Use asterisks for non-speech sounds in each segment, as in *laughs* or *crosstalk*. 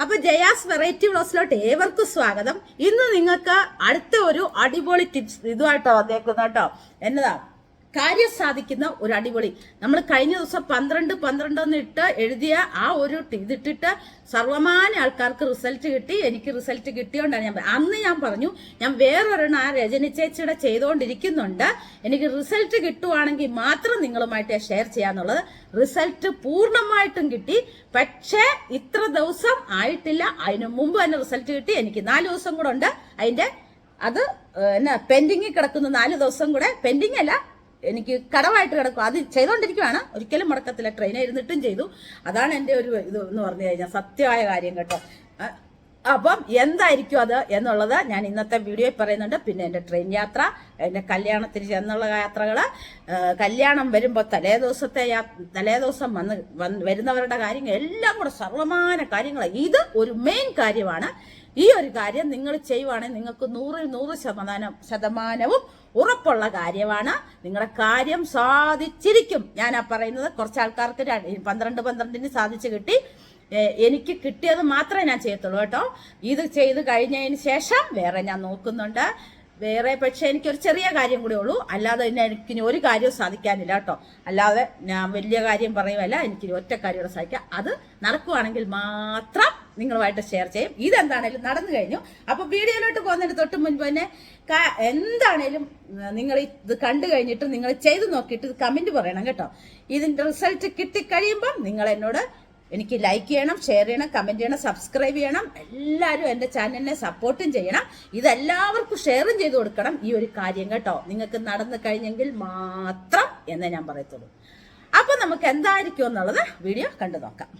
അപ്പൊ ജയാസ് വെറൈറ്റി ബ്ലോസിലോട്ട് ഏവർക്കും സ്വാഗതം. ഇന്ന് നിങ്ങൾക്ക് അടുത്ത ഒരു അടിപൊളി ടിപ്സ് ഇതുമായിട്ടോ വന്നേക്കുന്നത് കേട്ടോ. എന്നതാ? കാര്യം സാധിക്കുന്ന ഒരു അടിപൊളി നമ്മൾ കഴിഞ്ഞ ദിവസം പന്ത്രണ്ട് പന്ത്രണ്ട് എന്ന് ഇട്ട് എഴുതിയ ആ ഒരു ഇതിട്ടിട്ട് സർവമാന ആൾക്കാർക്ക് റിസൾട്ട് കിട്ടി. എനിക്ക് റിസൾട്ട് കിട്ടിയോണ്ടാണ് ഞാൻ അന്ന് ഞാൻ പറഞ്ഞു ഞാൻ വേറൊരെണ്ണം ആ രജനി ചേച്ചിയുടെ ചെയ്തുകൊണ്ടിരിക്കുന്നുണ്ട് എനിക്ക് റിസൾട്ട് കിട്ടുവാണെങ്കിൽ മാത്രം നിങ്ങളുമായിട്ട് ഷെയർ ചെയ്യാന്നുള്ളത്. റിസൾട്ട് പൂർണമായിട്ടും കിട്ടി. പക്ഷേ ഇത്ര ദിവസം ആയിട്ടില്ല. അതിന് മുമ്പ് തന്നെ റിസൾട്ട് കിട്ടി. എനിക്ക് നാല് ദിവസം കൂടെ ഉണ്ട്. അതിന്റെ അത് എന്നാ പെൻഡിങ്ങിൽ കിടക്കുന്ന നാല് ദിവസം കൂടെ പെൻഡിങ് അല്ല എനിക്ക് കടമായിട്ട് കിടക്കും. അത് ചെയ്തുകൊണ്ടിരിക്കുവാണ് ഒരിക്കലും മുടക്കത്തില്ല. ട്രെയിൻ ഇരുന്നിട്ടും ചെയ്തു. അതാണ് എന്റെ ഒരു ഇത് എന്ന് പറഞ്ഞു കഴിഞ്ഞാൽ സത്യമായ കാര്യം കേട്ടോ. അപ്പം എന്തായിരിക്കും അത് എന്നുള്ളത് ഞാൻ ഇന്നത്തെ വീഡിയോയിൽ പറയുന്നുണ്ട്. പിന്നെ എന്റെ ട്രെയിൻ യാത്ര എന്റെ കല്യാണത്തിന് ചെന്നുള്ള യാത്രകൾ കല്യാണം വരുമ്പോൾ തലേ ദിവസത്തെ തലേ ദിവസം വന്ന് വന്ന് വരുന്നവരുടെ കാര്യങ്ങൾ എല്ലാം കൂടെ സർവമാന കാര്യങ്ങൾ ഇത് ഒരു മെയിൻ കാര്യമാണ്. ഈ ഒരു കാര്യം നിങ്ങൾ ചെയ്യുവാണെങ്കിൽ നിങ്ങൾക്ക് നൂറിൽ നൂറ് ശതമാനം ശതമാനവും ഉറപ്പുള്ള കാര്യമാണ്. നിങ്ങളുടെ കാര്യം സാധിച്ചിരിക്കും. ഞാൻ ആ പറയുന്നത് കുറച്ച് ആൾക്കാർക്ക് പന്ത്രണ്ട് പന്ത്രണ്ടിന് സാധിച്ചു കിട്ടി. എനിക്ക് കിട്ടിയത് മാത്രമേ ഞാൻ ചെയ്യത്തുള്ളൂ കേട്ടോ. ഇത് ചെയ്ത് കഴിഞ്ഞതിന് ശേഷം വേറെ ഞാൻ നോക്കുന്നുണ്ട്. വേറെ പക്ഷേ എനിക്കൊരു ചെറിയ കാര്യം കൂടെ ഉള്ളൂ. അല്ലാതെ തന്നെ എനിക്ക് ഇനി ഒരു കാര്യവും സാധിക്കാനില്ല കേട്ടോ. അല്ലാതെ ഞാൻ വലിയ കാര്യം പറയുമല്ല എനിക്ക് ഒറ്റ കാര്യം കൂടെ സാധിക്കാം. അത് നടക്കുവാണെങ്കിൽ മാത്രം നിങ്ങളുമായിട്ട് ഷെയർ ചെയ്യും. ഇതെന്താണേലും നടന്നു കഴിഞ്ഞു. അപ്പൊ വീഡിയോയിലോട്ട് പോകുന്നതിന് തൊട്ട് മുൻപ് തന്നെ എന്താണേലും നിങ്ങൾ ഇത് കണ്ടു കഴിഞ്ഞിട്ട് നിങ്ങൾ ചെയ്തു നോക്കിയിട്ട് കമന്റ് പറയണം കേട്ടോ. ഇതിന്റെ റിസൾട്ട് കിട്ടിക്കഴിയുമ്പം നിങ്ങൾ എന്നോട് എനിക്ക് ലൈക്ക് ചെയ്യണം ഷെയർ ചെയ്യണം കമന്റ് ചെയ്യണം സബ്സ്ക്രൈബ് ചെയ്യണം. എല്ലാവരും എന്റെ ചാനലിനെ സപ്പോർട്ടും ചെയ്യണം. ഇതെല്ലാവർക്കും ഷെയറും ചെയ്ത് കൊടുക്കണം ഈ ഒരു കാര്യം കേട്ടോ. നിങ്ങൾക്ക് നടന്നു കഴിഞ്ഞെങ്കിൽ മാത്രം എന്നേ ഞാൻ പറയത്തുള്ളൂ. അപ്പൊ നമുക്ക് എന്തായിരിക്കും എന്നുള്ളത് വീഡിയോ കണ്ടു നോക്കാം.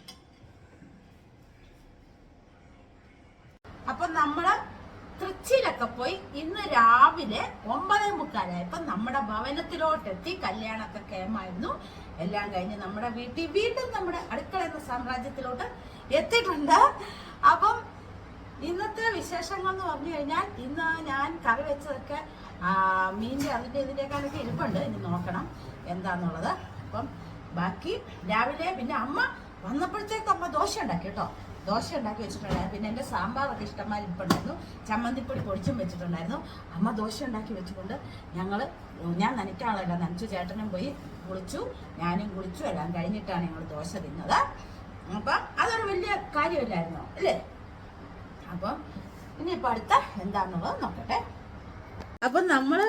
അപ്പൊ നമ്മൾ തൃച്ചിയിലൊക്കെ പോയി ഇന്ന് രാവിലെ ഒമ്പതേ മുക്കാലായപ്പോ നമ്മുടെ ഭവനത്തിലോട്ടെത്തി കല്യാണമൊക്കെ കേമായിരുന്നു. എല്ലാം കഴിഞ്ഞ് നമ്മുടെ വീട്ടിൽ വീണ്ടും നമ്മുടെ അടുക്കള എന്ന സാമ്രാജ്യത്തിലോട്ട് എത്തിയിട്ടുണ്ട്. അപ്പം ഇന്നത്തെ വിശേഷങ്ങൾ എന്ന് പറഞ്ഞു കഴിഞ്ഞാൽ ഇന്ന് ഞാൻ കറി വെച്ചതൊക്കെ മീന്റെ അതിന്റെ ഇതിന്റെക്കാളൊക്കെ ഇരിപ്പുണ്ട്. ഇനി നോക്കണം എന്താന്നുള്ളത്. അപ്പം ബാക്കി രാവിലെ പിന്നെ അമ്മ വന്നപ്പോഴത്തേക്ക് അമ്മ ദോശ ഉണ്ടാക്കി കേട്ടോ. ദോശ ഉണ്ടാക്കി വെച്ചിട്ടുണ്ടായിരുന്നു. പിന്നെ എന്റെ സാമ്പാറൊക്കെ ഇഷ്ടമായി ഇരിപ്പുണ്ടായിരുന്നു ചമ്മന്തിപ്പൊടി പൊടിച്ചും വെച്ചിട്ടുണ്ടായിരുന്നു. അമ്മ ദോശ ഉണ്ടാക്കി വെച്ചുകൊണ്ട് ഞങ്ങൾ ഞാൻ നനയ്ക്കാളല്ല നനച്ചു ചേട്ടനും പോയി കുളിച്ചു ഞാനും കുളിച്ചു എല്ലാം കഴിഞ്ഞിട്ടാണ് ഞങ്ങൾ ദോശ തിന്നത്. അപ്പം അതൊരു വലിയ കാര്യമില്ലായിരുന്നു അല്ലേ? അപ്പം ഇനിയിപ്പോൾ അടുത്ത എന്താണെന്നുള്ളത് നോക്കട്ടെ. അപ്പം നമ്മൾ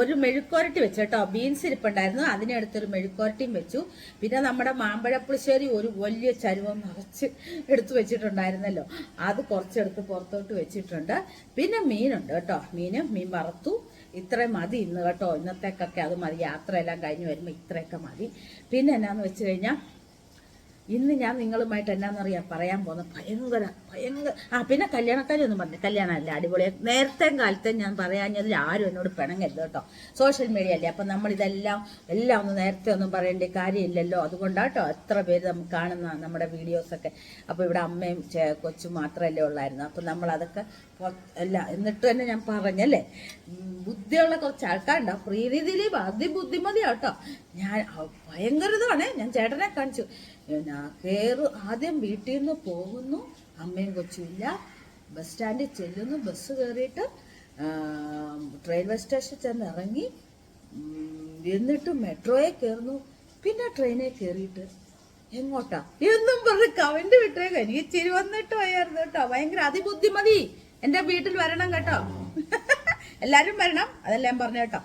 ഒരു മെഴുക്കോരട്ടി വെച്ചു കേട്ടോ. ബീൻസ് ഇരിപ്പുണ്ടായിരുന്നു. അതിനടുത്തൊരു മെഴുക്കോരട്ടിയും വെച്ചു. പിന്നെ നമ്മുടെ മാമ്പഴപ്പുളിശ്ശേരി ഒരു വലിയ ചരുവം നിറച്ച് എടുത്തു വെച്ചിട്ടുണ്ടായിരുന്നല്ലോ. അത് കുറച്ചെടുത്ത് പുറത്തോട്ട് വെച്ചിട്ടുണ്ട്. പിന്നെ മീനുണ്ട് കേട്ടോ. മീന് മീൻ വറുത്തു. ഇത്രയും മതി ഇന്ന് കേട്ടോ. ഇന്നത്തേക്കൊക്കെ അത് മതി. യാത്രയെല്ലാം കഴിഞ്ഞ് വരുമ്പോൾ ഇത്രയൊക്കെ മതി. പിന്നെ എന്നാന്ന് വെച്ച് കഴിഞ്ഞാൽ ഇന്ന് ഞാൻ നിങ്ങളുമായിട്ട് എന്നാന്നറിയാം പറയാൻ പോകുന്ന ഭയങ്കര ഭയങ്കര ആ പിന്നെ കല്യാണക്കാരൊന്നും പറഞ്ഞു കല്യാണമല്ല അടിപൊളി നേരത്തെ കാലത്തെ ഞാൻ പറയാഞ്ഞതിൽ ആരും എന്നോട് പിണങ്ങരുത് കേട്ടോ. സോഷ്യൽ മീഡിയ അല്ലേ അപ്പം നമ്മളിതെല്ലാം എല്ലാം ഒന്ന് നേരത്തെ ഒന്നും പറയേണ്ട കാര്യമില്ലല്ലോ. അതുകൊണ്ടാട്ടോ എത്ര പേര് നമുക്ക് കാണുന്ന നമ്മുടെ വീഡിയോസൊക്കെ. അപ്പോൾ ഇവിടെ അമ്മയും കൊച്ചും മാത്രമല്ലേ ഉള്ളായിരുന്നു. അപ്പം നമ്മളതൊക്കെ അല്ല എന്നിട്ട് തന്നെ ഞാൻ പറഞ്ഞല്ലേ ബുദ്ധിയുള്ള കുറച്ച് ആൾക്കാരുണ്ടാവും പ്രീതി ദിലീപ് അതിബുദ്ധിമതിയാട്ടോ ഞാൻ ഭയങ്കര ഇതാണ് ഞാൻ ചേട്ടനെ കാണിച്ചു. ഞാൻ കയറു ആദ്യം വീട്ടിൽ നിന്ന് പോകുന്നു. അമ്മയും കൊച്ചുമില്ല ബസ് സ്റ്റാൻഡിൽ ചെല്ലുന്നു. ബസ് കയറിയിട്ട് റെയിൽവേ സ്റ്റേഷനിൽ ചെന്ന് ഇറങ്ങി എന്നിട്ട് മെട്രോയെ കയറുന്നു. പിന്നെ ട്രെയിനിൽ കയറിയിട്ട് എങ്ങോട്ടാ? എന്നും പറഞ്ഞ് കമന്റ് വിട്ടേക്ക എനിക്ക് ചിരി വന്നിട്ട് പോയായിരുന്നു കേട്ടോ. ഭയങ്കര അതിബുദ്ധിമതി. എന്റെ വീട്ടിൽ വരണം കേട്ടോ. *laughs* എല്ലാരും വരണം. അതെല്ലാം പറഞ്ഞു കേട്ടോ.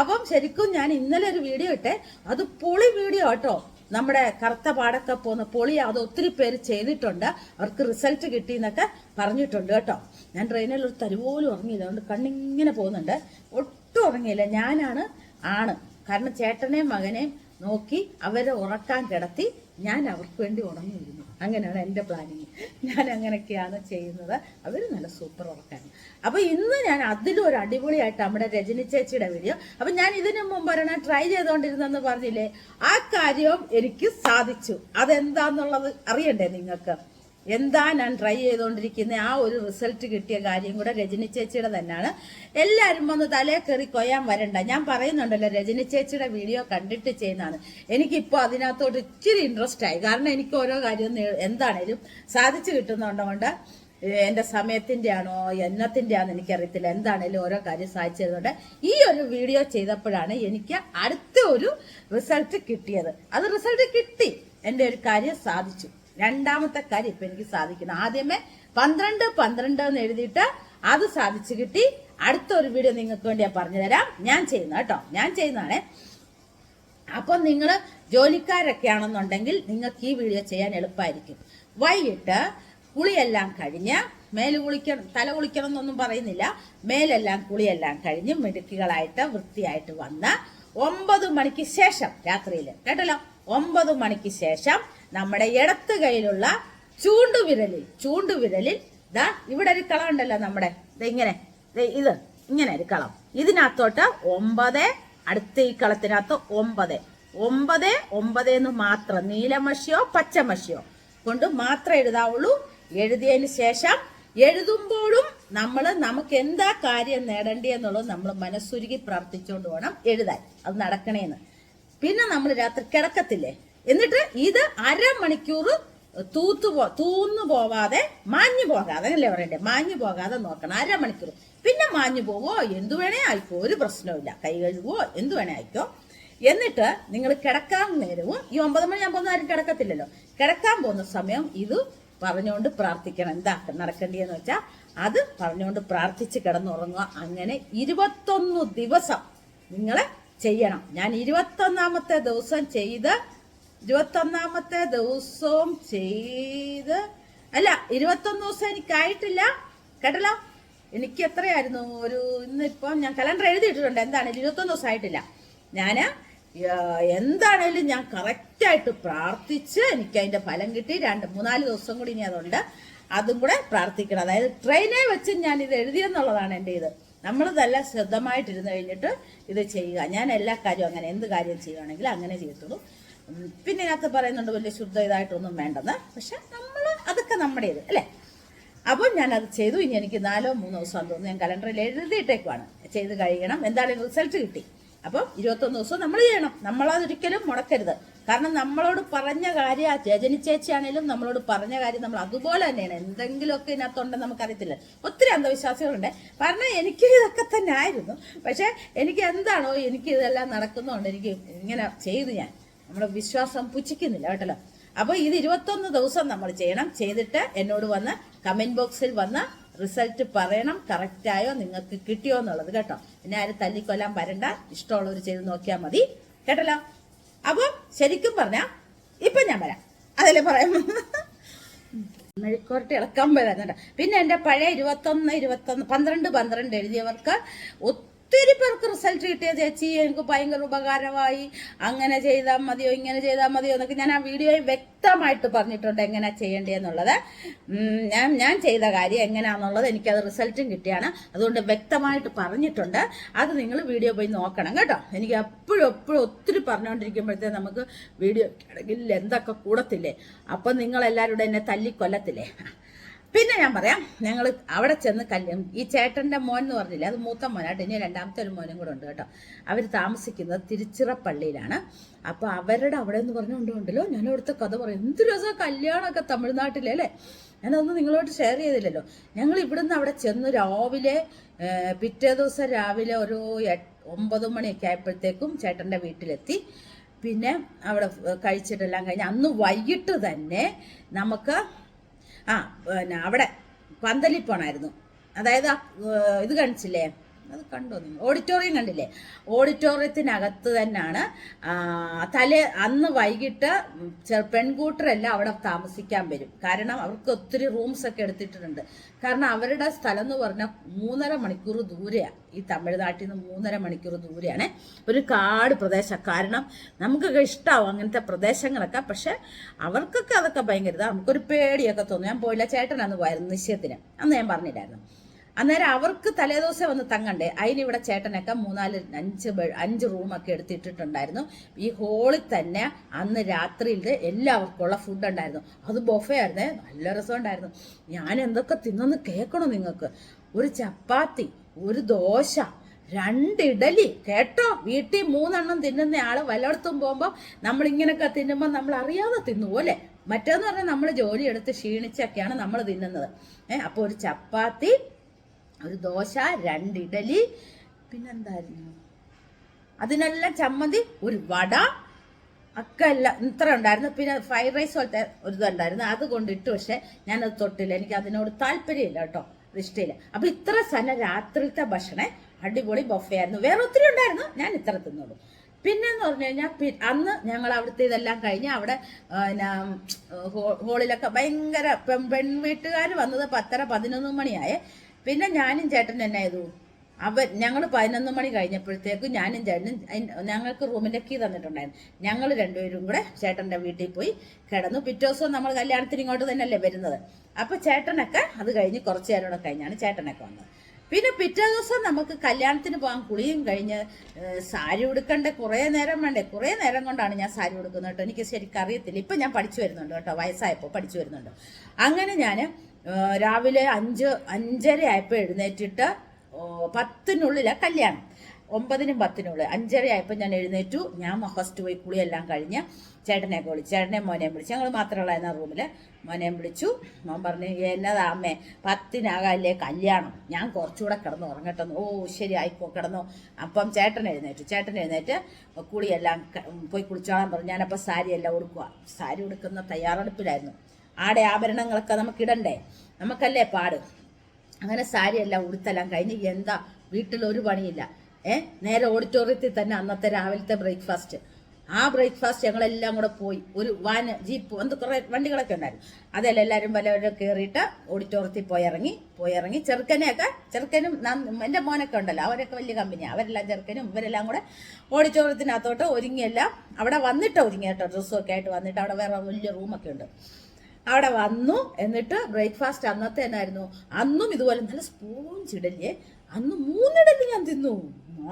അപ്പം ശരിക്കും ഞാൻ ഇന്നലെ ഒരു വീഡിയോ ഇട്ടെ. അത് പൊളി വീഡിയോ കേട്ടോ. നമ്മുടെ കറുത്ത പാടൊക്കെ പോകുന്ന പൊളി അത് ഒത്തിരി പേര് ചെയ്തിട്ടുണ്ട്. അവർക്ക് റിസൾട്ട് കിട്ടി എന്നൊക്കെ പറഞ്ഞിട്ടുണ്ട് കേട്ടോ. ഞാൻ ട്രെയിനിൽ ഒരു തരുപോലും ഉറങ്ങിയില്ല. അതുകൊണ്ട് കണ്ണിങ്ങനെ പോകുന്നുണ്ട്. ഒട്ടും ഉറങ്ങിയില്ല. ഞാനാണ് ആണ്. കാരണം ചേട്ടനെയും മകനെയും നോക്കി അവരെ ഉറക്കാൻ കിടത്തി ഞാൻ അവർക്ക് വേണ്ടി ഉണർന്നിരുന്നു അങ്ങനെയാണ് എന്റെ പ്ലാനിങ് ഞാൻ അങ്ങനെയൊക്കെയാണ് ചെയ്യുന്നത്. അവർ നല്ല സൂപ്പർ ഉറക്കാണ്. അപ്പോൾ ഇന്ന് ഞാൻ അതിലും ഒരു അടിപൊളിയായിട്ട് നമ്മുടെ രജനി ചേച്ചിയുടെ വീഡിയോ അപ്പം ഞാൻ ഇതിനു മുമ്പ് ഒരെണ്ണം ട്രൈ ചെയ്തുകൊണ്ടിരുന്നെന്ന് പറഞ്ഞില്ലേ? ആ കാര്യവും എനിക്ക് സാധിച്ചു. അതെന്താന്നുള്ളത് അറിയണ്ടേ നിങ്ങൾക്ക്? എന്താ ഞാൻ ട്രൈ ചെയ്തുകൊണ്ടിരിക്കുന്ന ആ ഒരു റിസൾട്ട് കിട്ടിയ കാര്യം കൂടെ രജനി ചേച്ചിയുടെ തന്നെയാണ്. എല്ലാവരും വന്ന് തലേ കയറി കൊയ്യാൻ വരണ്ട. ഞാൻ പറയുന്നുണ്ടല്ലോ രജനി ചേച്ചിയുടെ വീഡിയോ കണ്ടിട്ട് ചെയ്യുന്നതാണ്. എനിക്കിപ്പോൾ അതിനകത്തോട്ട് ഇച്ചിരി ഇൻട്രസ്റ്റ് ആയി. കാരണം എനിക്ക് ഓരോ കാര്യം എന്താണേലും സാധിച്ചു കിട്ടുന്നുണ്ടോണ്ട് എന്റെ സമയത്തിന്റെ ആണോ എന്നത്തിന്റെ ആണോ എനിക്കറിയത്തില്ല. എന്താണേലും ഓരോ കാര്യം സാധിച്ചതുകൊണ്ട് ഈ ഒരു വീഡിയോ ചെയ്തപ്പോഴാണ് എനിക്ക് അടുത്ത ഒരു റിസൾട്ട് കിട്ടിയത്. അത് റിസൾട്ട് കിട്ടി. എന്റെ ഒരു കാര്യം സാധിച്ചു. രണ്ടാമത്തെ കാര്യം ഇപ്പൊ എനിക്ക് സാധിക്കണം. ആദ്യമേ പന്ത്രണ്ട് പന്ത്രണ്ട് എന്ന് എഴുതിയിട്ട് അത് സാധിച്ചു കിട്ടി. അടുത്ത ഒരു വീഡിയോ നിങ്ങൾക്ക് വേണ്ടി ഞാൻ പറഞ്ഞു തരാം. ഞാൻ ചെയ്യുന്ന കേട്ടോ. ഞാൻ ചെയ്യുന്നതാണേ. അപ്പം നിങ്ങൾ ജോലിക്കാരൊക്കെ ആണെന്നുണ്ടെങ്കിൽ നിങ്ങൾക്ക് ഈ വീഡിയോ ചെയ്യാൻ എളുപ്പമായിരിക്കും വൈകിട്ട് കുളിയെല്ലാം കഴിഞ്ഞ് മേൽ കുളിക്കണം തല കുളിക്കണം എന്നൊന്നും പറയുന്നില്ല. മേലെല്ലാം കുളിയെല്ലാം കഴിഞ്ഞ് മിടുക്കികളായിട്ട് വൃത്തിയായിട്ട് വന്ന് ഒമ്പത് മണിക്ക് ശേഷം രാത്രിയിൽ കേട്ടല്ലോ? ഒമ്പത് മണിക്ക് ശേഷം നമ്മുടെ ഇടത്ത് കയ്യിലുള്ള ചൂണ്ടുവിരലിൽ ചൂണ്ടുവിരലിൽ ദാ ഇവിടെ ഒരു കളം ഉണ്ടല്ലോ നമ്മുടെ. ഇങ്ങനെ ഇത് ഇങ്ങനെ ഒരു കളം. ഇതിനകത്തോട്ട് ഒമ്പത് അടുത്ത ഈ കളത്തിനകത്ത് ഒമ്പത്. ഒമ്പത് ഒമ്പത് എന്ന് മാത്രം നീലമഷിയോ പച്ചമഷിയോ കൊണ്ട് മാത്രം എഴുതാവുള്ളൂ. എഴുതിയതിന് ശേഷം എഴുതുമ്പോഴും നമ്മൾ നമുക്ക് എന്താ കാര്യം നേടേണ്ടതെന്നുള്ളത് നമ്മൾ മനസ്സുരുകി പ്രാർത്ഥിച്ചുകൊണ്ട് വേണം എഴുതാൻ. അത് നടക്കണേന്ന്. പിന്നെ നമ്മൾ രാത്രി കിടക്കത്തില്ലേ? എന്നിട്ട് ഇത് അരമണിക്കൂർ തൂത്തു പോ തൂന്നു പോവാതെ മാഞ്ഞു പോകാതെ അല്ലേ പറയണ്ടേ? മാഞ്ഞു പോകാതെ നോക്കണം അരമണിക്കൂർ. പിന്നെ മാഞ്ഞു പോവോ? എന്തു വേണേ ആയിക്കോ ഒരു പ്രശ്നവുമില്ല. കൈ കഴുകുവോ? എന്തു വേണേ ആയിക്കോ. എന്നിട്ട് നിങ്ങൾ കിടക്കാൻ നേരവും ഈ ഒമ്പത് മണി ആകുമ്പോൾ ആരും കിടക്കത്തില്ലല്ലോ. കിടക്കാൻ പോകുന്ന സമയം ഇത് പറഞ്ഞുകൊണ്ട് പ്രാർത്ഥിക്കണം. എന്താ നടക്കേണ്ടതെന്ന് വെച്ചാൽ അത് പറഞ്ഞുകൊണ്ട് പ്രാർത്ഥിച്ച് കിടന്നുറങ്ങുക. അങ്ങനെ ഇരുപത്തൊന്ന് ദിവസം നിങ്ങൾ ചെയ്യണം. ഞാൻ ഇരുപത്തൊന്നാമത്തെ ദിവസം ചെയ്ത് ഇരുപത്തൊന്നാമത്തെ ദിവസവും ചെയ്ത് അല്ല ഇരുപത്തൊന്ന് ദിവസം എനിക്കായിട്ടില്ല. കേട്ടല്ലോ? എനിക്ക് എത്രയായിരുന്നു? ഒരു ഇന്നിപ്പം ഞാൻ കലണ്ടർ എഴുതിയിട്ടുണ്ട് എന്താണ്? ഇരുപത്തൊന്ന് ദിവസം ആയിട്ടില്ല. ഞാൻ എന്താണേലും ഞാൻ കറക്റ്റായിട്ട് പ്രാർത്ഥിച്ച് എനിക്ക് അതിന്റെ ഫലം കിട്ടി. രണ്ട് മൂന്നാൽ ദിവസം കൂടി ഇനി അതുണ്ട്. അതും കൂടെ പ്രാർത്ഥിക്കണം. അതായത് ട്രെയിനെ വെച്ച് ഞാൻ ഇത് എഴുതിയെന്നുള്ളതാണ് എന്റെ ഇത്. നമ്മൾ നല്ല ശ്രദ്ധമായിട്ടിരുന്ന് കഴിഞ്ഞിട്ട് ഇത് ചെയ്യുക. ഞാൻ എല്ലാ കാര്യവും അങ്ങനെ എന്ത് കാര്യം ചെയ്യുകയാണെങ്കിലും അങ്ങനെ ചെയ്യത്തുള്ളൂ. പിന്നെ ഇതിനകത്ത് പറയുന്നുണ്ട് വലിയ ശുദ്ധ ഇതായിട്ടൊന്നും വേണ്ടെന്ന്. പക്ഷെ നമ്മൾ അതൊക്കെ നമ്മുടേത് അല്ലേ? അപ്പോൾ ഞാനത് ചെയ്തു. ഇനി എനിക്ക് നാലോ മൂന്നോ ദിവസം തോന്നുന്നു ഞാൻ കലണ്ടറിൽ എഴുതിയിട്ടേക്കുവാണ്. ചെയ്ത് കഴിയണം. എന്തായാലും റിസൾട്ട് കിട്ടി. അപ്പം ഇരുപത്തൊന്ന് ദിവസം നമ്മൾ ചെയ്യണം. നമ്മളതൊരിക്കലും മുടക്കരുത്. കാരണം നമ്മളോട് പറഞ്ഞ കാര്യം ആ രജനി ചേച്ചിയാണേലും നമ്മളോട് പറഞ്ഞ കാര്യം നമ്മൾ അതുപോലെ തന്നെയാണ്. എന്തെങ്കിലുമൊക്കെ ഇതിനകത്തുണ്ടെന്ന് നമുക്കറിയത്തില്ല. ഒത്തിരി അന്ധവിശ്വാസികളുണ്ട്. കാരണം എനിക്ക് ഇതൊക്കെ തന്നെ ആയിരുന്നു. പക്ഷേ എനിക്ക് എന്താണോ എനിക്ക് ഇതെല്ലാം നടക്കുന്നതുകൊണ്ട് എനിക്ക് ഇങ്ങനെ ചെയ്തു ഞാൻ. നമ്മുടെ വിശ്വാസം പുച്ഛിക്കുന്നില്ല കേട്ടല്ലോ. അപ്പോൾ ഇത് ഇരുപത്തൊന്ന് ദിവസം നമ്മൾ ചെയ്യണം. ചെയ്തിട്ട് എന്നോട് വന്ന് കമന്റ് ബോക്സിൽ വന്ന് റിസൾട്ട് പറയണം കറക്റ്റായോ നിങ്ങൾക്ക് കിട്ടിയോ എന്നുള്ളത് കേട്ടോ. പിന്നെ ആരും തല്ലിക്കൊല്ലാൻ വരണ്ട. ഇഷ്ടമുള്ളവർ ചെയ്ത് നോക്കിയാൽ മതി. കേട്ടല്ലോ? അപ്പോൾ ശരിക്കും പറഞ്ഞാ ഇപ്പൊ ഞാൻ വരാം. അതല്ലേ പറയാം മെഴുക്കോർട്ട് ഇളക്കാൻ വരുന്നുണ്ട് പിന്നെ എന്റെ പഴയ ഇരുപത്തൊന്ന് ഇരുപത്തൊന്ന് പന്ത്രണ്ട് പന്ത്രണ്ട് എഴുതിയവർക്ക് ഒത്തിരി പേർക്ക് റിസൾട്ട് കിട്ടിയ ചേച്ചി എനിക്ക് ഭയങ്കര ഉപകാരമായി. അങ്ങനെ ചെയ്താൽ മതിയോ ഇങ്ങനെ ചെയ്താൽ മതിയോ എന്നൊക്കെ ഞാൻ ആ വീഡിയോയിൽ വ്യക്തമായിട്ട് പറഞ്ഞിട്ടുണ്ട് എങ്ങനെ ചെയ്യേണ്ടതെന്നുള്ളത് ഞാൻ ഞാൻ ചെയ്ത കാര്യം എങ്ങനെയാണെന്നുള്ളത് എനിക്കത് റിസൾട്ടും കിട്ടിയാണ്. അതുകൊണ്ട് വ്യക്തമായിട്ട് പറഞ്ഞിട്ടുണ്ട്. അത് നിങ്ങൾ വീഡിയോ പോയി നോക്കണം കേട്ടോ. എനിക്ക് എപ്പോഴും എപ്പോഴും ഒത്തിരി പറഞ്ഞുകൊണ്ടിരിക്കുമ്പോഴത്തേ നമുക്ക് വീഡിയോ ആണെങ്കിൽ എന്തൊക്കെ കൂടത്തില്ലേ? അപ്പം നിങ്ങളെല്ലാവരും എന്നെ തല്ലിക്കൊല്ലത്തില്ലേ? പിന്നെ ഞാൻ പറയാം ഞങ്ങൾ അവിടെ ചെന്ന് കല്യാണം ഈ ചേട്ടന്റെ മോൻ എന്ന് പറഞ്ഞില്ലേ അത് മൂത്ത മോനായിട്ട് ഇനി രണ്ടാമത്തെ ഒരു മോനും കൂടെ ഉണ്ട് കേട്ടോ. അവർ താമസിക്കുന്നത് തിരുച്ചിറപ്പള്ളിയിലാണ്. അപ്പോൾ അവരുടെ അവിടെ എന്ന് പറഞ്ഞുകൊണ്ടുണ്ടല്ലോ ഞാൻ അവിടുത്തെ കഥ പറയും എന്ത് രസം കല്യാണമൊക്കെ തമിഴ്നാട്ടിലെ അല്ലേ? ഞാനതൊന്നും നിങ്ങളോട് ഷെയർ ചെയ്തില്ലല്ലോ. ഞങ്ങൾ ഇവിടുന്ന് അവിടെ ചെന്ന് രാവിലെ പിറ്റേ ദിവസം രാവിലെ ഒരു ഒമ്പത് മണിയൊക്കെ ആയപ്പോഴത്തേക്കും ചേട്ടന്റെ വീട്ടിലെത്തി. പിന്നെ അവിടെ കഴിച്ചിട്ടെല്ലാം കഴിഞ്ഞ് അന്ന് വൈകിട്ട് തന്നെ നമുക്ക് ആ പിന്നെ അവിടെ പന്തലിൽ പോണായിരുന്നു. അതായത് ഇത് കാണിച്ചില്ലേ? അത് കണ്ടോ നിങ്ങൾ? ഓഡിറ്റോറിയം കണ്ടില്ലേ? ഓഡിറ്റോറിയത്തിനകത്ത് തന്നെയാണ് തല അന്ന് വൈകിട്ട് പെൺകൂട്ടരെല്ലാം അവിടെ താമസിക്കാൻ വരും. കാരണം അവർക്ക് ഒത്തിരി റൂംസ് ഒക്കെ എടുത്തിട്ടുണ്ട് കാരണം അവരുടെ സ്ഥലം എന്ന് പറഞ്ഞാൽ മൂന്നര മണിക്കൂർ ദൂരെയാണ് ഈ തമിഴ്നാട്ടിൽ നിന്ന് മൂന്നര മണിക്കൂർ ദൂരെയാണ്. ഒരു കാട് പ്രദേശം. കാരണം നമുക്കൊക്കെ ഇഷ്ടമാവും അങ്ങനത്തെ പ്രദേശങ്ങളൊക്കെ. പക്ഷെ അവർക്കൊക്കെ അതൊക്കെ ഭയങ്കര നമുക്കൊരു പേടിയൊക്കെ തോന്നും. ഞാൻ പോയില്ല. ചേട്ടനാന്ന് പോയായിരുന്നു നിശ്ചയത്തിന്. അന്ന് ഞാൻ പറഞ്ഞില്ലായിരുന്നു. അന്നേരം അവർക്ക് തലേദിവസം വന്ന് തങ്ങണ്ടേ. അതിനിവിടെ ചേട്ടനൊക്കെ മൂന്നാൽ അഞ്ച് അഞ്ച് റൂമൊക്കെ എടുത്തിട്ടിട്ടുണ്ടായിരുന്നു. ഈ ഹോളിൽ തന്നെ അന്ന് രാത്രിയിൽ എല്ലാവർക്കുള്ള ഫുഡ് ഉണ്ടായിരുന്നു. അത് ബൊഫേ ആയിരുന്നേ. നല്ല രസമുണ്ടായിരുന്നു. ഞാൻ എന്തൊക്കെ തിന്നെന്ന് കേൾക്കണോ നിങ്ങൾക്ക്. ഒരു ചപ്പാത്തി ഒരു ദോശ രണ്ട് ഇഡലി. കേട്ടോ? വീട്ടിൽ മൂന്നെണ്ണം തിന്നുന്ന ആൾ വല്ലയിടത്തും പോകുമ്പോൾ നമ്മൾ ഇങ്ങനെയൊക്കെ തിന്നുമ്പോൾ നമ്മൾ അറിയാതെ തിന്നു അല്ലേ? മറ്റേന്ന് പറഞ്ഞാൽ നമ്മൾ ജോലി എടുത്ത് ക്ഷീണിച്ചൊക്കെയാണ് നമ്മൾ തിന്നുന്നത്. ഏഹ് അപ്പോൾ ഒരു ചപ്പാത്തി ഒരു ദോശ രണ്ട് ഇഡലി പിന്നെന്തായിരുന്നു? അതിനെല്ലാം ചമ്മന്തി ഒരു വട ഒക്കെ എല്ലാം ഇത്ര ഉണ്ടായിരുന്നു. പിന്നെ ഫ്രൈഡ് റൈസ് പോലത്തെ ഒരു ഇതുണ്ടായിരുന്നു. അത് കൊണ്ടിട്ട് പക്ഷെ ഞാനത് തൊട്ടില്ല. എനിക്ക് അതിനോട് താല്പര്യമില്ല കേട്ടോ. ഇഷ്ടമില്ല. അപ്പൊ ഇത്ര സന രാത്രിയിലത്തെ ഭക്ഷണം അടിപൊളി ബൊഫേ ആയിരുന്നു. വേറെ ഒത്തിരി ഉണ്ടായിരുന്നു. ഞാൻ ഇത്ര തിന്നോളൂ. പിന്നെ എന്ന് പറഞ്ഞു കഴിഞ്ഞാൽ അന്ന് ഞങ്ങൾ അവിടുത്തെ ഇതെല്ലാം കഴിഞ്ഞ് അവിടെ ഹോളിലൊക്കെ ഭയങ്കര പെൺ പെൺവീട്ടുകാർ വന്നത് പത്തര പതിനൊന്ന് മണിയായേ. പിന്നെ ഞാനും ചേട്ടനും ചെയ്തു? അവർ ഞങ്ങൾ പതിനൊന്ന് മണി കഴിഞ്ഞപ്പോഴത്തേക്കും ഞാനും ചേട്ടനും ഞങ്ങൾക്ക് റൂമിന്റെ കീ തന്നിട്ടുണ്ടായിരുന്നു. ഞങ്ങൾ രണ്ടുപേരും കൂടെ ചേട്ടന്റെ വീട്ടിൽ പോയി കിടന്നു. പിറ്റേ ദിവസം നമ്മൾ കല്യാണത്തിന് ഇങ്ങോട്ട് തന്നെയല്ലേ വരുന്നത്. അപ്പോൾ ചേട്ടനൊക്കെ അത് കഴിഞ്ഞ് കുറച്ച് നേരം കൂടെ കഴിഞ്ഞാണ് ചേട്ടനൊക്കെ വന്നത്. പിന്നെ പിറ്റേ ദിവസം നമുക്ക് കല്യാണത്തിന് പോകാൻ കുളിയും കഴിഞ്ഞ് സാരി ഉടുക്കേണ്ട? കുറേ നേരം വേണ്ടേ? കുറേ നേരം കൊണ്ടാണ് ഞാൻ സാരി ഉടുക്കുന്നത് കേട്ടോ. എനിക്ക് ശരിക്കും അറിയത്തില്ല ഇപ്പം ഞാൻ പഠിച്ചു വരുന്നുണ്ട് കേട്ടോ. വയസ്സായപ്പോൾ പഠിച്ചു വരുന്നുണ്ട്. അങ്ങനെ ഞാൻ രാവിലെ അഞ്ച് അഞ്ചര ആയപ്പോൾ എഴുന്നേറ്റിട്ട് പത്തിനുള്ളിലാണ് കല്യാണം. ഒമ്പതിനും പത്തിനുള്ളിൽ. അഞ്ചര ആയപ്പോൾ ഞാൻ എഴുന്നേറ്റു. ഞാൻ ഫസ്റ്റ് പോയി കുളിയെല്ലാം കഴിഞ്ഞ് ചേട്ടനെയൊക്കെ വിളിച്ചു ചേട്ടനെ മോനെയും വിളിച്ചു. ഞങ്ങൾ മാത്രമുള്ളായിരുന്ന റൂമിൽ മോനെയും വിളിച്ചു. മോൻ പറഞ്ഞു എന്നതാ അമ്മേ പത്തിനാകാല്ലേ കല്യാണം. ഞാൻ കുറച്ചുകൂടെ കിടന്നു ഉറങ്ങട്ടെന്ന് ഓ ശരി ആയിക്കോ കിടന്നു. അപ്പം ചേട്ടൻ എഴുന്നേറ്റു. ചേട്ടൻ എഴുന്നേറ്റ് കുളിയെല്ലാം പോയി കുളിച്ചോളാൻ പറഞ്ഞു. ഞാനപ്പോൾ സാരി എല്ലാം ഉടുക്കുക സാരി ഉടുക്കുന്ന തയ്യാറെടുപ്പിലായിരുന്നു. ആടെ ആഭരണങ്ങളൊക്കെ നമുക്ക് ഇടണ്ടേ നമുക്കല്ലേ പാട്? അങ്ങനെ സാരി എല്ലാം ഉടുത്തെല്ലാം കഴിഞ്ഞ് എന്താ വീട്ടിൽ ഒരു പണിയില്ല. ഏ? നേരെ ഓഡിറ്റോറിയത്തിൽ തന്നെ അന്നത്തെ രാവിലത്തെ ബ്രേക്ക്ഫാസ്റ്റ് ആ ബ്രേക്ക്ഫാസ്റ്റ് ഞങ്ങളെല്ലാം കൂടെ പോയി. ഒരു വാന് ജീപ്പ് എന്ത് കുറേ വണ്ടികളൊക്കെ ഉണ്ടായിരുന്നു. അതെല്ലാം എല്ലാവരും പലവരും കയറിയിട്ട് ഓഡിറ്റോറിയത്തിൽ പോയി ഇറങ്ങി പോയി ഇറങ്ങി ചെറുക്കനെയൊക്കെ ചെറുക്കനും എന്റെ മോനൊക്കെ ഉണ്ടല്ലോ അവരൊക്കെ വലിയ കമ്പനിയാണ് അവരെല്ലാം ചെറുക്കനും ഇവരെല്ലാം കൂടെ ഓഡിറ്റോറിയത്തിനകത്തോട്ട് ഒരുങ്ങിയെല്ലാം അവിടെ വന്നിട്ട് ഒരുങ്ങി കേട്ടോ ഡ്രസ്സും ഒക്കെ ആയിട്ട് വന്നിട്ട്. അവിടെ വേറെ വലിയ റൂമൊക്കെ ഉണ്ട്. അവിടെ വന്നു എന്നിട്ട് ബ്രേക്ക്ഫാസ്റ്റ് അന്നത്തെ എന്നായിരുന്നു? അന്നും ഇതുപോലെ നല്ല സ്പൂൺ ചിടല്ലേ അന്ന് മൂന്നിടലി ഞാൻ തിന്നു.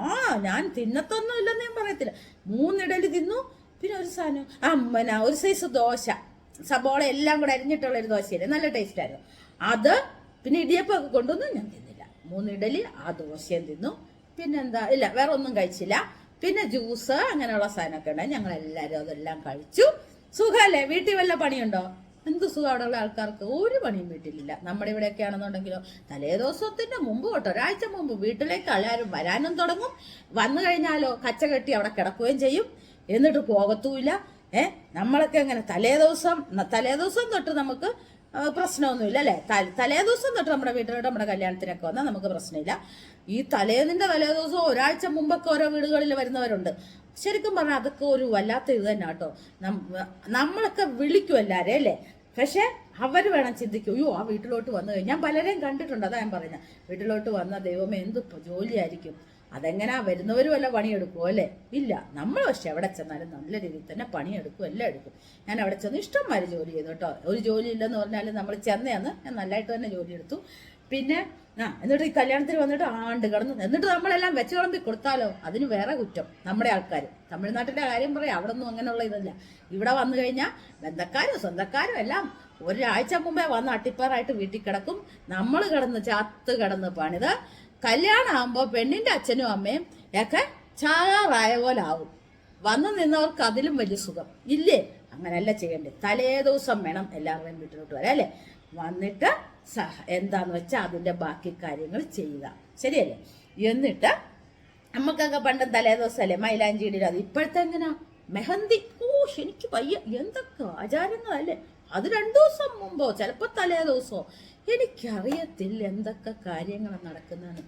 ആ ഞാൻ തിന്നത്തൊന്നും ഇല്ലെന്ന് ഞാൻ പറയത്തില്ല. മൂന്നിടലി തിന്നു. പിന്നെ ഒരു സാധനം അമ്മന ഒരു സൈസ് ദോശ. സബോള എല്ലാം കൂടെ അരിഞ്ഞിട്ടുള്ള ഒരു ദോശയില്ലേ? നല്ല ടേസ്റ്റായിരുന്നു അത് പിന്നെ ഇടിയപ്പം കൊണ്ടൊന്നും ഞാൻ തിന്നില്ല. മൂന്നിഡലി ആ ദോശയും തിന്നു. പിന്നെന്താ? ഇല്ല വേറെ ഒന്നും കഴിച്ചില്ല. പിന്നെ ജ്യൂസ് അങ്ങനെയുള്ള സാധനമൊക്കെ ഉണ്ടായി. ഞങ്ങൾ എല്ലാവരും അതെല്ലാം കഴിച്ചു. സുഖമല്ലേ? വീട്ടിൽ വല്ല പണിയുണ്ടോ? എന്ത് സുഖം ആൾക്കാർക്ക് ഒരു പണിയും വീട്ടിലില്ല. നമ്മുടെ ഇവിടെയൊക്കെ ആണെന്നുണ്ടെങ്കിലോ തലേ ദിവസത്തിന്റെ മുമ്പ് തൊട്ട് ഒരാഴ്ച മുമ്പ് വീട്ടിലേക്ക് എല്ലാവരും വരാനും തുടങ്ങും. വന്നു കഴിഞ്ഞാലോ കച്ച കെട്ടി അവിടെ കിടക്കുകയും ചെയ്യും. എന്നിട്ട് പോകത്തുമില്ല ഏ നമ്മളൊക്കെ എങ്ങനെ തലേ ദിവസം തലേ ദിവസം തൊട്ട് നമുക്ക് പ്രശ്നമൊന്നുമില്ല അല്ലേ? തലേദിവസം തലേ ദിവസം തൊട്ട് നമ്മുടെ വീട്ടിലോട്ട് നമ്മുടെ കല്യാണത്തിനൊക്കെ വന്നാൽ നമുക്ക് പ്രശ്നമില്ല. ഈ തലേന്നിന്റെ തലേ ദിവസം ഒരാഴ്ച മുമ്പൊക്കെ ഓരോ വീടുകളിൽ വരുന്നവരുണ്ട്. ശരിക്കും പറഞ്ഞാൽ അതൊക്കെ ഒരു വല്ലാത്ത ഇത് തന്നെ കേട്ടോ. നമ്മളൊക്കെ വിളിക്കും എല്ലാവരെയും അല്ലേ? പക്ഷെ അവർ വേണം ചിന്തിക്കും. അയ്യോ ആ വീട്ടിലോട്ട് വന്നു കഴിഞ്ഞാൽ പലരെയും കണ്ടിട്ടുണ്ട് അതാ ഞാൻ പറഞ്ഞ വീട്ടിലോട്ട് വന്ന ദൈവമേ എന്ത് ജോലിയായിരിക്കും. അതെങ്ങനാ വരുന്നവരും വല്ല പണിയെടുക്കുമോ അല്ലേ? ഇല്ല. നമ്മൾ പക്ഷെ എവിടെ ചെന്നാലും നല്ല രീതിയിൽ തന്നെ പണിയെടുക്കും എല്ലാം എടുക്കും. ഞാൻ അവിടെ ചെന്ന് ഇഷ്ടംമാതിരി ജോലി ചെയ്തു കേട്ടോ. ഒരു ജോലി ഇല്ലെന്ന് പറഞ്ഞാൽ നമ്മൾ ചെന്നേന്ന് ഞാൻ നല്ലതായിട്ട് തന്നെ ജോലി എടുത്തു. പിന്നെ ആ എന്നിട്ട് ഈ കല്യാണത്തിന് വന്നിട്ട് ആണ്ട് കിടന്നു എന്നിട്ട് നമ്മളെല്ലാം വെച്ച് വിളമ്പി കൊടുത്താലോ? അതിന് വേറെ കുറ്റം. നമ്മുടെ ആൾക്കാർ തമിഴ്നാട്ടിലെ കാര്യം പറയാം. അവിടെ ഒന്നും അങ്ങനെയുള്ള ഇതല്ല. ഇവിടെ വന്നു കഴിഞ്ഞാൽ ബന്ധക്കാരും സ്വന്തക്കാരും എല്ലാം ഒരാഴ്ച മുമ്പേ വന്ന് അട്ടിപ്പാറായിട്ട് വീട്ടിൽ കിടക്കും. നമ്മൾ കിടന്ന് ചാത്ത് കിടന്ന് പണിത് കല്യാണമാകുമ്പോൾ പെണ്ണിന്റെ അച്ഛനും അമ്മയും ഒക്കെ ചാറായ പോലെ ആവും. വന്നു നിന്നവർക്ക് അതിലും വലിയ സുഖം. ഇല്ലേ? അങ്ങനെയല്ല ചെയ്യണ്ടേ തലേ ദിവസം വേണം എല്ലാവരുടെയും വീട്ടിലോട്ട് വരാം അല്ലേ? വന്നിട്ട് സഹ എന്താന്ന് വെച്ചാൽ അതിന്റെ ബാക്കി കാര്യങ്ങൾ ചെയ്യുക. ശരിയല്ലേ? എന്നിട്ട് നമുക്കൊക്കെ പണ്ട് തലേ ദിവസമല്ലേ മൈലാഞ്ചിയുടെ അത് ഇപ്പോഴത്തെ എങ്ങനെയാ മെഹന്തി. ഓ എനിക്ക് പയ്യ എന്തൊക്കെ ആചാരങ്ങളല്ലേ അത് രണ്ടു ദിവസം മുമ്പോ ചിലപ്പോ തലേ ദിവസമോ എനിക്കറിയത്തില്ല എന്തൊക്കെ കാര്യങ്ങളാണ് നടക്കുന്നതെന്ന്.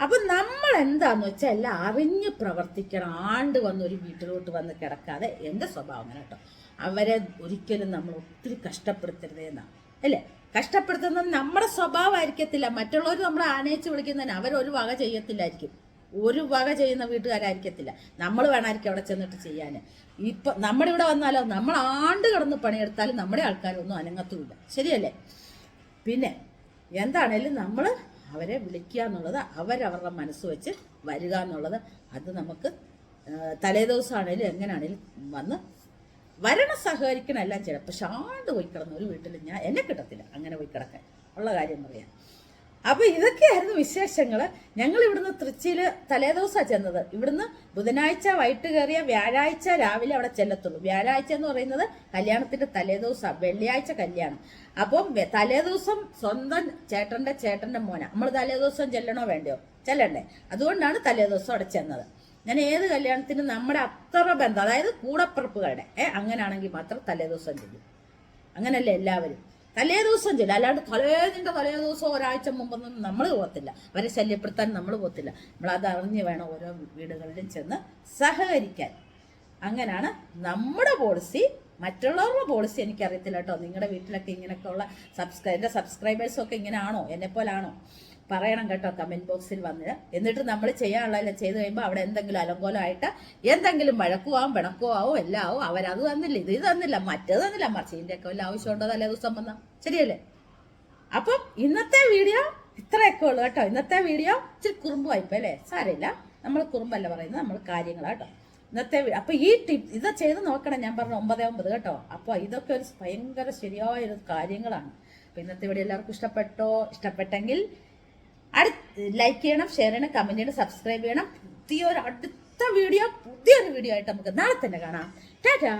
അപ്പൊ നമ്മൾ എന്താന്ന് വെച്ചാൽ എല്ലാം അറിഞ്ഞ് പ്രവർത്തിക്കണം. ആണ്ട് വന്ന് ഒരു വീട്ടിലോട്ട് വന്ന് കിടക്കാതെ എന്റെ സ്വഭാവം കേട്ടോ. അവരെ ഒരിക്കലും നമ്മൾ ഒത്തിരി കഷ്ടപ്പെടുത്തരുതേ എന്നാ അല്ലേ? കഷ്ടപ്പെടുത്തുന്നത് നമ്മുടെ സ്വഭാവമായിരിക്കത്തില്ല. മറ്റുള്ളവർ നമ്മളെ ആനയിച്ച് വിളിക്കുന്നതിന് അവരൊരു വക ചെയ്യത്തില്ലായിരിക്കും. ഒരു വക ചെയ്യുന്ന വീട്ടുകാരായിരിക്കത്തില്ല. നമ്മൾ വേണമായിരിക്കും അവിടെ ചെന്നിട്ട് ചെയ്യാൻ ഇപ്പൊ നമ്മുടെ ഇവിടെ വന്നാലോ? നമ്മൾ ആണ്ട് കിടന്ന് പണിയെടുത്താലും നമ്മുടെ ആൾക്കാരൊന്നും അനങ്ങത്തുമില്ല. ശരിയല്ലേ? പിന്നെ എന്താണേലും നമ്മൾ അവരെ വിളിക്കുക എന്നുള്ളത് അവരവരുടെ മനസ്സ് വെച്ച് വരിക എന്നുള്ളത് അത് നമുക്ക് തലേദിവസമാണേലും എങ്ങനെയാണേലും വന്ന് വരണം സഹകരിക്കണമല്ല ചിലപ്പോൾ ആണ്ട് പോയി കിടന്ന ഒരു വീട്ടിൽ ഞാൻ എന്നെ കിട്ടത്തില്ല അങ്ങനെ പോയി കിടക്കാൻ. ഉള്ള കാര്യം പറയാം. അപ്പോൾ ഇതൊക്കെയായിരുന്നു വിശേഷങ്ങൾ. ഞങ്ങൾ ഇവിടുന്ന് തൃച്ചിയിൽ തലേദിവസമാണ് ചെന്നത്. ഇവിടുന്ന് ബുധനാഴ്ച വൈകിട്ട് കയറിയ വ്യാഴാഴ്ച രാവിലെ അവിടെ ചെല്ലത്തുള്ളൂ. വ്യാഴാഴ്ച എന്ന് പറയുന്നത് കല്യാണത്തിന്റെ തലേദിവസമാണ് വെള്ളിയാഴ്ച കല്യാണം. അപ്പം തലേ തലേദിവസം സ്വന്തം ചേട്ടന്റെ ചേട്ടന്റെ മോന. നമ്മൾ തലേദിവസം ചെല്ലണോ വേണ്ടയോ? ചെല്ലണ്ടേ. അതുകൊണ്ടാണ് തലേദിവസം അവിടെ ചെന്നത്. ഞാൻ ഏത് കല്യാണത്തിനും നമ്മുടെ അത്ര ബന്ധം അതായത് കൂടപ്പിറപ്പുകളുടെ ഏ അങ്ങനെയാണെങ്കിൽ മാത്രം തലേദിവസം ചെല്ലും. അങ്ങനല്ലേ എല്ലാവരും? തലേ ദിവസം ചെല്ലും. അല്ലാണ്ട് തലേതിന്റെ തലേ ദിവസം ഒരാഴ്ച മുമ്പൊന്നും നമ്മൾ പോകത്തില്ല. അവരെ ശല്യപ്പെടുത്താൻ നമ്മൾ പോകത്തില്ല. നമ്മൾ അത് അറിഞ്ഞ് വേണം ഓരോ വീടുകളിലും ചെന്ന് സഹകരിക്കാൻ. അങ്ങനെയാണ് നമ്മുടെ പോളിസി. മറ്റുള്ളവരുടെ പോളിസി എനിക്കറിയത്തില്ല കേട്ടോ. നിങ്ങളുടെ വീട്ടിലൊക്കെ ഇങ്ങനെയൊക്കെ ഉള്ള സബ്സ്ക്രൈ എന്റെ സബ്സ്ക്രൈബേഴ്സൊക്കെ ഇങ്ങനെയാണോ ആണോ എന്നെ പോലാണോ പറയണം കേട്ടോ കമന്റ് ബോക്സിൽ വന്നിട്ട് എന്നിട്ട് നമ്മൾ ചെയ്യാനുള്ളതെല്ലാം ചെയ്ത് കഴിയുമ്പോൾ അവിടെ എന്തെങ്കിലും അലങ്കോലമായിട്ട് എന്തെങ്കിലും വഴക്കോ ആവും വിണക്കോ ആവും എല്ലാം ആവും അവരത് തന്നില്ല ഇത് തന്നില്ല മറ്റേത് തന്നില്ല. മറിച്ചിന്റെ ഒക്കെ വല്ല ആവശ്യമുണ്ടോ തലേ ദിവസം വന്നാൽ ശരിയല്ലേ? അപ്പം ഇന്നത്തെ വീഡിയോ ഇത്രയൊക്കെ ഉള്ളു കേട്ടോ. ഇന്നത്തെ വീഡിയോ ഇച്ചിരി കുറുമ്പ് വായ്പ അല്ലേ? സാരമില്ല. നമ്മൾ കുറുമ്പല്ല പറയുന്നത് നമ്മൾ കാര്യങ്ങളാട്ടോ ഇന്നത്തെ അപ്പോൾ അപ്പൊ ഈ ടിപ്പ് ഇത് ചെയ്ത് നോക്കണം ഞാൻ പറഞ്ഞ ഒമ്പതേ ഒമ്പത് കേട്ടോ. അപ്പൊ ഇതൊക്കെ ഒരു ഭയങ്കര ശരിയായ കാര്യങ്ങളാണ്. അപ്പൊ ഇന്നത്തെ വീഡിയോ എല്ലാവർക്കും ഇഷ്ടപ്പെട്ടോ? ഇഷ്ടപ്പെട്ടെങ്കിൽ അടുത്ത് ലൈക്ക് ചെയ്യണം ഷെയർ ചെയ്യണം കമന്റ് ചെയ്യണം സബ്സ്ക്രൈബ് ചെയ്യണം. പുതിയൊരു അടുത്ത വീഡിയോ പുതിയൊരു വീഡിയോ ആയിട്ട് നമുക്ക് നാളെ തന്നെ കാണാം. ടാറ്റാ.